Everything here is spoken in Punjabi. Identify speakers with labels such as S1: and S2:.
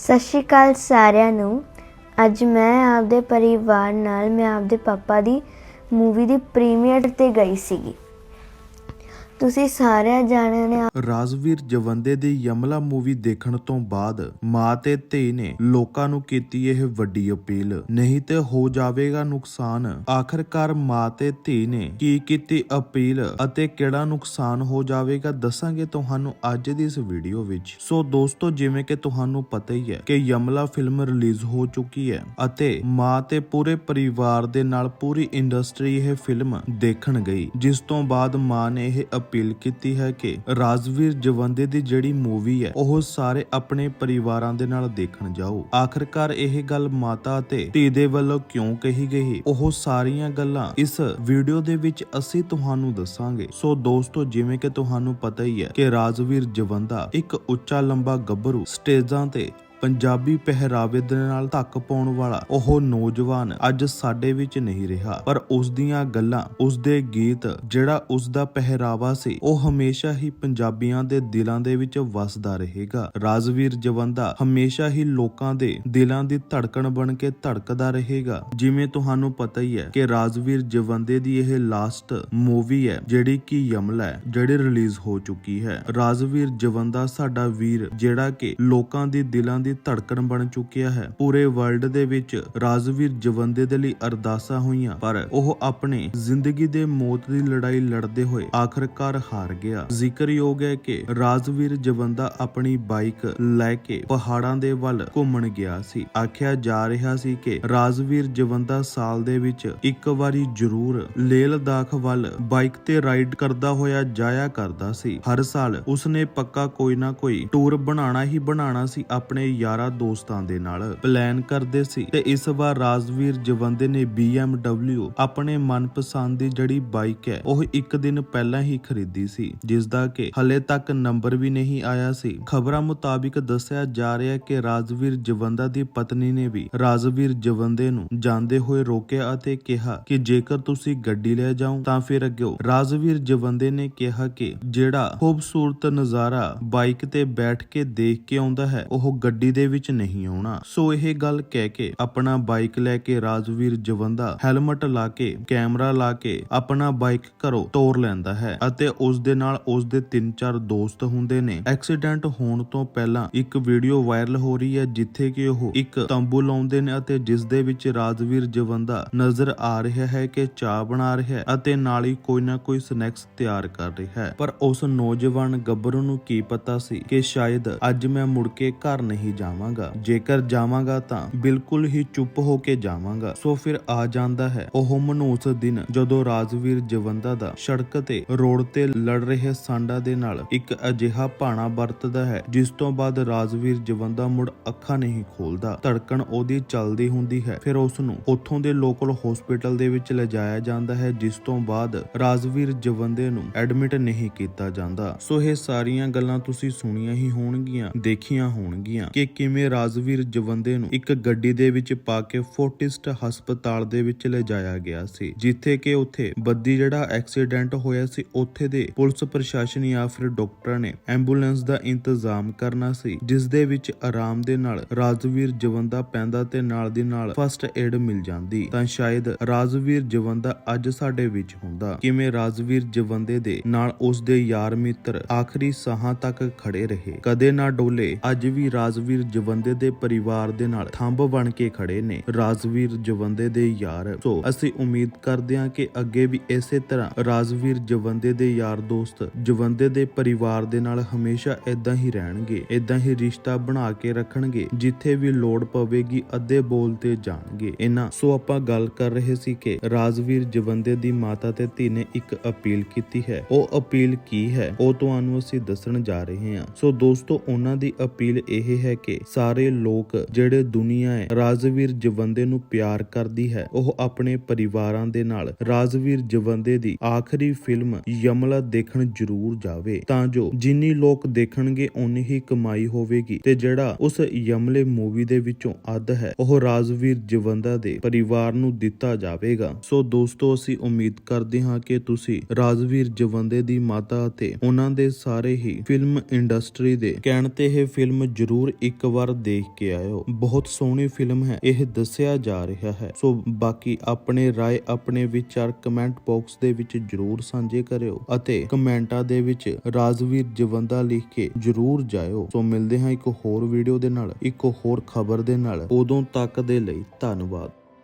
S1: ਸਤਿ ਸ਼੍ਰੀ ਅਕਾਲ ਸਾਰਿਆਂ ਨੂੰ। ਅੱਜ ਮੈਂ ਆਪਦੇ ਪਰਿਵਾਰ ਨਾਲ, ਮੈਂ ਆਪਦੇ ਪਾਪਾ ਦੀ ਮੂਵੀ ਦੀ ਪ੍ਰੀਮੀਅਰ ਤੇ ਗਈ ਸੀਗੀ। ਤੁਸੀਂ ਸਾਰਿਆਂ ਜਾਣਿਆਂ ਨੇ
S2: ਰਾਜਵੀਰ ਜਵੰਦੇ ਦੀ ਯਮਲਾ ਮੂਵੀ ਦੇਖਣ ਤੋਂ ਬਾਅਦ ਮਾਂ ਤੇ ਧੀ ਨੇ ਲੋਕਾਂ ਨੂੰ ਕੀਤੀ ਇਹ ਵੱਡੀ ਅਪੀਲ। ਨਹੀਂ ਤੇ ਹੋ ਜਾਵੇਗਾ ਨੁਕਸਾਨ। ਆਖਰਕਾਰ ਮਾਂ ਤੇ ਧੀ ਨੇ ਕੀ ਕੀਤੀ ਅਪੀਲ ਅਤੇ ਕਿਹੜਾ ਨੁਕਸਾਨ ਹੋ ਜਾਵੇਗਾ ਦੱਸਾਂਗੇ ਤੁਹਾਨੂੰ ਅੱਜ ਦੀ ਇਸ ਵੀਡੀਓ ਵਿੱਚ। ਸੋ ਦੋਸਤੋ, ਜਿਵੇਂ ਕਿ ਤੁਹਾਨੂੰ ਪਤਾ ਹੀ ਹੈ ਕਿ ਯਮਲਾ ਫਿਲਮ ਰਿਲੀਜ਼ ਹੋ ਚੁੱਕੀ ਹੈ ਅਤੇ ਮਾਂ ਤੇ ਪੂਰੇ ਪਰਿਵਾਰ ਦੇ ਨਾਲ ਪੂਰੀ ਇੰਡਸਟਰੀ ਇਹ ਫਿਲਮ ਦੇਖਣ ਗਈ, ਜਿਸ ਤੋਂ ਬਾਅਦ ਮਾਂ ਨੇ ਇਹ ਅਪੀਲ ਕੀਤੀ ਹੈ ਕਿ ਰਾਜਵੀਰ ਜਵੰਦੇ ਦੀ ਜਿਹੜੀ ਮੂਵੀ ਹੈ, ਉਹ ਸਾਰੇ ਆਪਣੇ ਪਰਿਵਾਰਾਂ ਦੇ ਨਾਲ ਦੇਖਣ ਜਾਓ। ਆਖਰਕਾਰ ਇਹ ਗੱਲ ਮਾਤਾ ਅਤੇ ਧੀ ਦੇ ਵੱਲੋਂ ਕਿਉਂ ਕਹੀ ਗਈ? ਉਹ ਸਾਰੀਆਂ ਗੱਲਾਂ ਇਸ ਵੀਡੀਓ ਦੇ ਵਿੱਚ ਅਸੀਂ ਤੁਹਾਨੂੰ ਦੱਸਾਂਗੇ। ਸੋ ਦੋਸਤੋ, ਜਿਵੇਂ ਕਿ ਤੁਹਾਨੂੰ ਪਤਾ ਹੀ ਹੈ ਕਿ ਰਾਜਵੀਰ ਜਵੰਦਾ ਇੱਕ ਉੱਚਾ ਲੰਬਾ ਗੱਭਰੂ ਸਟੇਜਾਂ ਤੇ ਪੰਜਾਬੀ ਪਹਿਰਾਵੇ ਦੇ ਨਾਲ ਧੱਕ ਪਾਉਣ ਵਾਲਾ ਉਹ ਨੌਜਵਾਨ ਅੱਜ ਸਾਡੇ ਵਿੱਚ ਨਹੀਂ ਰਿਹਾ। ਪਰ ਉਸ ਦੀਆਂ ਗੱਲਾਂ ਉਸ ਦੇ ਗੀਤ, ਜਿਹੜਾ ਉਸ ਦਾ ਪਹਿਰਾਵਾ ਸੀ, ਉਹ ਹਮੇਸ਼ਾ ਹੀ ਪੰਜਾਬੀਆਂ ਦੇ ਦਿਲਾਂ ਦੇ ਵਿੱਚ ਵਸਦਾ ਰਹੇਗਾ। ਰਾਜਵੀਰ ਜਵੰਦਾ ਹਮੇਸ਼ਾ ਹੀ ਲੋਕਾਂ ਦੇ ਦਿਲਾਂ ਦੀ ਧੜਕਣ ਬਣ ਕੇ ਧੜਕਦਾ ਰਹੇਗਾ। ਜਿਵੇਂ ਤੁਹਾਨੂੰ ਪਤਾ ਹੀ ਹੈ ਕਿ ਰਾਜਵੀਰ ਜਵੰਦੇ ਦੀ ਇਹ ਲਾਸਟ ਮੂਵੀ ਹੈ, ਜਿਹੜੀ ਕਿ ਯਮਲਾ ਹੈ, ਜਿਹੜੀ ਰਿਲੀਜ਼ ਹੋ ਚੁੱਕੀ ਹੈ। ਰਾਜਵੀਰ ਜਵੰਦਾ ਸਾਡਾ ਵੀਰ, ਜਿਹੜਾ ਕਿ ਲੋਕਾਂ ਦੀ ਦਿਲਾਂ ਦੀ ਧੜਕਣ ਬਣ ਚੁੱਕਿਆ ਹੈ। ਪੂਰੇ ਵਰਲਡ ਦੇ ਵਿੱਚ ਰਾਜਵੀਰ ਜਵੰਦੇ ਦੇ ਲਈ ਅਰਦਾਸਾਂ ਹੋਈਆਂ, ਪਰ ਉਹ ਆਪਣੇ ਜ਼ਿੰਦਗੀ ਦੇ ਮੌਤ ਦੀ ਲੜਾਈ ਲੜਦੇ ਹੋਏ ਆਖਰਕਾਰ ਹਾਰ ਗਿਆ। ਜ਼ਿਕਰਯੋਗ ਹੈ ਕਿ ਰਾਜਵੀਰ ਜਵੰਦਾ ਆਪਣੀ ਬਾਈਕ ਲੈ ਕੇ ਪਹਾੜਾਂ ਦੇ ਵੱਲ ਘੁੰਮਣ ਗਿਆ ਸੀ। ਆਖਿਆ ਜਾ ਰਿਹਾ ਸੀ ਕਿ ਰਾਜਵੀਰ ਜਵੰਦਾ ਸਾਲ ਦੇ ਵਿੱਚ ਇੱਕ ਵਾਰੀ ਜ਼ਰੂਰ ਲੇਹ ਲਦਾਖ ਵੱਲ ਬਾਈਕ ਤੇ ਰਾਈਡ ਕਰਦਾ ਹੋਇਆ ਜਾਇਆ ਕਰਦਾ ਸੀ। ਹਰ ਸਾਲ ਉਸਨੇ ਪੱਕਾ ਕੋਈ ਨਾ ਕੋਈ ਟੂਰ ਬਣਾਉਣਾ ਹੀ ਬਣਾਉਣਾ ਸੀ ਆਪਣੇ ਯਾਰਾਂ ਦੋਸਤਾਂ ਦੇ ਨਾਲ ਪਲਾਨ ਕਰਦੇ ਸੀ ਤੇ ਇਸ ਵਾਰ ਰਾਜਵੀਰ ਜਵੰਦੇ ਨੇ BMW ਆਪਣੇ ਮਨਪਸੰਦ ਦੀ ਜਿਹੜੀ ਬਾਈਕ ਹੈ, ਉਹ ਇੱਕ ਦਿਨ ਪਹਿਲਾਂ ਹੀ ਖਰੀਦੀ ਸੀ ਜਿਸ ਦਾ ਕਿ ਹਲੇ ਤੱਕ ਨੰਬਰ ਵੀ ਨਹੀਂ ਆਇਆ ਸੀ। ਖਬਰਾਂ ਮੁਤਾਬਿਕ ਦੱਸਿਆ ਜਾ ਰਿਹਾ ਹੈ ਕਿ ਰਾਜਵੀਰ ਜਵੰਦਾ ਦੀ ਪਤਨੀ ਨੇ ਵੀ ਰਾਜਵੀਰ ਜਵੰਦੇ ਨੂੰ ਜਾਂਦੇ ਹੋਏ ਰੋਕਿਆ ਅਤੇ ਕਿਹਾ ਕਿ ਜੇਕਰ ਤੁਸੀਂ ਗੱਡੀ ਲੈ ਜਾਓ, ਤਾਂ ਫਿਰ ਅੱਗੇ ਰਾਜਵੀਰ ਜਵੰਦੇ ਨੇ ਕਿਹਾ ਕਿ ਜਿਹੜਾ ਖੂਬਸੂਰਤ ਨਜ਼ਾਰਾ ਬਾਈਕ ਤੇ ਬੈਠ ਕੇ ਦੇਖ ਕੇ ਆਉਂਦਾ ਹੈ, ਉਹ ਗੱਡੀ ਦੇ ਵਿੱਚ ਨਹੀਂ ਆਉਣਾ। ਸੋ ਇਹ ਗੱਲ ਕਹਿ ਕੇ ਆਪਣਾ ਬਾਈਕ ਲੈ ਕੇ ਰਾਜਵੀਰ ਜਵੰਦਾ ਹੈਲਮਟ ਲਾ ਕੇ, ਕੈਮਰਾ ਲਾ ਕੇ ਆਪਣਾ ਬਾਈਕ ਘਰੋਂ ਤੋਰ ਲੈਂਦਾ ਹੈ ਅਤੇ ਉਸ ਦੇ ਨਾਲ ਉਸ ਦੇ ਤਿੰਨ ਚਾਰ ਦੋਸਤ ਹੁੰਦੇ ਨੇ। ਐਕਸੀਡੈਂਟ ਹੋਣ ਤੋਂ ਪਹਿਲਾਂ ਇੱਕ ਵੀਡੀਓ ਵਾਇਰਲ ਹੋ ਰਹੀ ਹੈ ਜਿੱਥੇ ਕਿ ਉਹ ਇੱਕ ਤੰਬੂ ਲਾਉਂਦੇ ਨੇ ਅਤੇ ਜਿਸ ਦੇ ਵਿੱਚ ਰਾਜਵੀਰ ਜਵੰਦਾ ਨਜ਼ਰ ਆ ਰਿਹਾ ਹੈ ਕਿ ਚਾਹ ਬਣਾ ਰਿਹਾ ਹੈ ਅਤੇ ਨਾਲ ਹੀ ਕੋਈ ਨਾ ਕੋਈ ਸਨੈਕਸ ਤਿਆਰ ਕਰ ਰਿਹਾ ਹੈ। ਪਰ ਉਸ ਨੌਜਵਾਨ ਗੱਭਰੂ ਨੂੰ ਕੀ ਪਤਾ ਸੀ ਕਿ ਸ਼ਾਇਦ ਅੱਜ ਮੈਂ ਮੁੜ ਕੇ ਘਰ ਨਹੀਂ ਜਾਵਾਂਗਾ। ਜੇਕਰ ਜਾਵਾਂਗਾ ਤਾਂ ਬਿਲਕੁਲ ਹੀ ਚੁੱਪ ਹੋ ਕੇ ਜਾਵਾਂਗਾ। ਸੋ ਫਿਰ ਆ ਜਾਂਦਾ ਹੈ ਉਹ ਮਨੋਸ ਦਿਨ, ਜਦੋਂ ਰਾਜਵੀਰ ਜਵੰਦਾ ਦਾ ਸੜਕ ਤੇ ਰੋਡ ਤੇ ਲੜ ਰਹੇ ਸਾਂਡਾ ਦੇ ਨਾਲ ਇੱਕ ਅਜਿਹਾ ਭਾਣਾ ਵਰਤਦਾ ਹੈ, ਜਿਸ ਤੋਂ ਬਾਅਦ ਰਾਜਵੀਰ ਜਵੰਦਾ ਮੁੜ ਅੱਖਾਂ ਨਹੀਂ ਖੋਲਦਾ। ਧੜਕਣ ਉਹਦੀ ਚੱਲਦੀ ਹੁੰਦੀ ਹੈ, ਫਿਰ ਉਸ ਨੂੰ ਉੱਥੋਂ ਦੇ ਲੋਕਲ ਹਸਪੀਟਲ ਦੇ ਵਿੱਚ ਲਿਜਾਇਆ ਜਾਂਦਾ ਹੈ, ਜਿਸ ਤੋਂ ਬਾਅਦ ਰਾਜਵੀਰ ਜਵੰਦੇ ਨੂੰ ਐਡਮਿਟ ਨਹੀਂ ਕੀਤਾ ਜਾਂਦਾ। ਸੋ ਇਹ ਸਾਰੀਆਂ ਗੱਲਾਂ ਤੁਸੀਂ ਸੁਣੀਆਂ ਹੀ ਹੋਣਗੀਆਂ, ਦੇਖੀਆਂ ਹੋਣਗੀਆਂ। ਕਿ ਕਿਵੇਂ ਰਾਜਵੀਰ ਜਵੰਦੇ ਨੂੰ ਇੱਕ ਗੱਡੀ ਦੇ ਵਿੱਚ ਪਾ ਕੇ ਫੋਰਟਿਸਟ ਹਸਪਤਾਲ ਦੇ ਵਿੱਚ ਲਿਜਾਇਆ ਗਿਆ ਸੀ, ਜਿੱਥੇ ਕਿ ਉੱਥੇ ਬੱਦੀ ਜਿਹੜਾ ਐਕਸੀਡੈਂਟ ਹੋਇਆ ਸੀ, ਉੱਥੇ ਦੇ ਪੁਲਿਸ ਪ੍ਰਸ਼ਾਸਨ ਜਾਂ ਫਿਰ ਡਾਕਟਰ ਨੇ ਐਂਬੂਲੈਂਸ ਦਾ ਇੰਤਜ਼ਾਮ ਕਰਨਾ ਸੀ, ਜਿਸ ਦੇ ਵਿੱਚ ਆਰਾਮ ਦੇ ਨਾਲ ਰਾਜਵੀਰ ਜਵੰਦਾ ਪੈਂਦਾ ਤੇ ਨਾਲ ਦੀ ਨਾਲ ਫਸਟ ਏਡ ਮਿਲ ਜਾਂਦੀ। ਤਾਂ ਸ਼ਾਇਦ ਰਾਜਵੀਰ ਜਵੰਦਾ ਅੱਜ ਸਾਡੇ ਵਿੱਚ ਹੁੰਦਾ। ਕਿਵੇਂ ਰਾਜਵੀਰ ਜਵੰਦੇ ਦੇ ਨਾਲ ਉਸ ਦੇ ਯਾਰ ਮਿੱਤਰ ਆਖਰੀ ਸਾਹਾਂ ਤੱਕ ਖੜੇ ਰਹੇ। ਕਦੇ ਨਾ ਡੋਲੇ, ਅੱਜ ਵੀ ਰਾਜਵੀਰ ਜਵੰਦੇ ਦੇ ਪਰਿਵਾਰ ਦੇ ਨਾਲ ਥੰਬ ਬਣ ਕੇ ਖੜੇ ਨੇ। ਰਾਜਵੀਰ ਜਵੰਦੇ ਦੇ ਯਾਰ। ਸੋ ਅਸੀਂ ਉਮੀਦ ਕਰਦੇ ਹਾਂ ਕਿ ਅੱਗੇ ਵੀ ਇਸੇ ਤਰ੍ਹਾਂ ਰਾਜਵੀਰ ਜਵੰਦੇ ਦੇ ਯਾਰ ਦੋਸਤ ਜਵੰਦੇ ਦੇ ਪਰਿਵਾਰ ਦੇ ਨਾਲ ਹਮੇਸ਼ਾ ਇਦਾਂ ਹੀ ਰਹਿਣਗੇ ਇਦਾਂ ਹੀ ਰਿਸ਼ਤਾ ਬਣਾ ਕੇ ਰੱਖਣਗੇ, ਜਿੱਥੇ ਵੀ ਲੋੜ ਪਵੇਗੀ ਅੱਧੇ ਬੋਲ ਤੇ ਜਾਣਗੇ। ਇਹਨਾਂ ਸੋ ਆਪਾਂ ਗੱਲ ਕਰ ਰਹੇ ਸੀ ਕਿ ਰਾਜਵੀਰ ਜਵੰਦੇ ਦੀ ਮਾਤਾ ਤੇ ਧੀ ਨੇ ਇੱਕ ਅਪੀਲ ਕੀਤੀ ਹੈ। ਉਹ ਅਪੀਲ ਕੀ ਹੈ? ਉਹ ਤੁਹਾਨੂੰ ਅਸੀਂ ਦੱਸਣ ਜਾ ਰਹੇ ਹਾਂ। ਸੋ ਦੋਸਤੋ, ਉਹਨਾਂ ਦੀ ਅਪੀਲ ਇਹ ਹੈ ਕਿ ਸਾਰੇ ਲੋਕ ਜਿਹੜੇ ਦੁਨੀਆ ਹੈ, ਰਾਜਵੀਰ ਜਵੰਦੇ ਨੂੰ ਪਿਆਰ ਕਰਦੀ ਹੈ। ਉਹ ਆਪਣੇ ਪਰਿਵਾਰਾਂ ਦੇ ਨਾਲ ਰਾਜਵੀਰ ਜਵੰਦੇ ਦੀ ਆਖਰੀ ਫਿਲਮ ਯਮਲਾ ਦੇਖਣ ਜ਼ਰੂਰ ਜਾਵੇ। ਤਾਂ ਜੋ ਜਿੰਨੀ ਲੋਕ ਦੇਖਣਗੇ, ਓਨੀ ਹੀ ਕਮਾਈ ਹੋਵੇਗੀ। ਤੇ ਜਿਹੜਾ ਉਸ ਯਮਲੇ ਮੂਵੀ ਦੇ ਵਿੱਚੋਂ ਅੱਧ ਹੈ, ਉਹ ਰਾਜਵੀਰ ਜਵੰਦਾ ਦੇ ਪਰਿਵਾਰ ਨੂੰ ਦਿੱਤਾ ਜਾਵੇਗਾ। ਸੋ ਦੋਸਤੋ, ਅਸੀਂ ਉਮੀਦ ਕਰਦੇ ਹਾਂ ਕਿ ਤੁਸੀਂ ਰਾਜਵੀਰ ਜਵੰਦੇ ਦੀ ਮਾਤਾ ਅਤੇ ਉਹਨਾਂ ਦੇ ਸਾਰੇ ਹੀ ਫਿਲਮ ਇੰਡਸਟਰੀ ਦੇ ਕਹਿਣ ਤੇ ਇਹ ਫਿਲਮ ਜ਼ਰੂਰ ਇੱਕ ਵਾਰ ਦੇਖ ਕੇ ਆਇਓ ਬਹੁਤ ਸੋਹਣੀ ਫਿਲਮ ਹੈ ਇਹ ਦੱਸਿਆ ਜਾ ਰਿਹਾ ਹੈ ਸੋ ਬਾਕੀ ਆਪਣੇ رائے ਆਪਣੇ ਵਿਚਾਰ ਕਮੈਂਟ ਬਾਕਸ ਦੇ ਵਿੱਚ ਜਰੂਰ ਸਾਂਝੇ ਕਰਿਓ ਅਤੇ ਕਮੈਂਟਾਂ ਦੇ ਵਿੱਚ ਰਾਜਵੀਰ ਜਵੰਦਾ ਲਿਖ ਕੇ ਜਰੂਰ ਜਾਇਓ ਸੋ ਮਿਲਦੇ ਹਾਂ ਇੱਕ ਹੋਰ ਵੀਡੀਓ ਦੇ ਨਾਲ ਇੱਕ ਹੋਰ ਖਬਰ ਦੇ ਨਾਲ ਉਦੋਂ ਤੱਕ ਦੇ ਲਈ ਧੰਨਵਾਦ